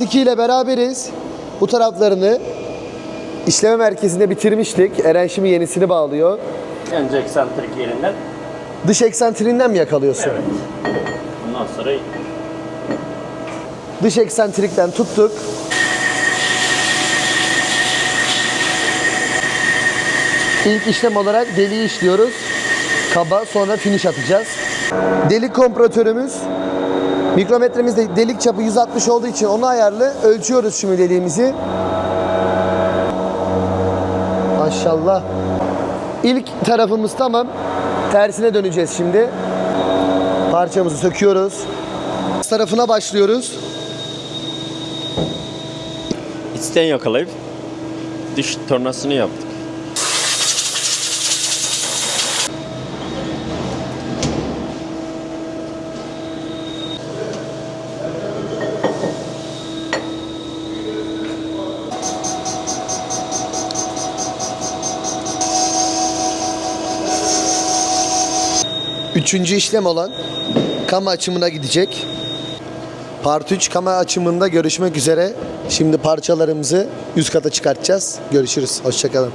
2 ile beraberiz. Bu taraflarını işleme merkezinde bitirmiştik. Eren şimdi yenisini bağlıyor. Önce eksantrik yerinden. Dış eksentriğinden mi yakalıyorsun? Evet. Ondan sonra Dış eksentrikten tuttuk. İlk işlem olarak deliği işliyoruz. Kaba sonra finish atacağız. Delik kompresörümüz mikrometremizde delik çapı 160 olduğu için onu ayarlı. Ölçüyoruz şimdi deliğimizi. Maşallah. İlk tarafımız tamam. Tersine döneceğiz şimdi. Parçamızı söküyoruz. Tarafına başlıyoruz. içten yakalayıp dış tornasını yaptık. Üçüncü işlem olan kama açımına gidecek. Part 3 kama açımında görüşmek üzere. Şimdi parçalarımızı üst kata çıkartacağız. Görüşürüz. Hoşçakalın.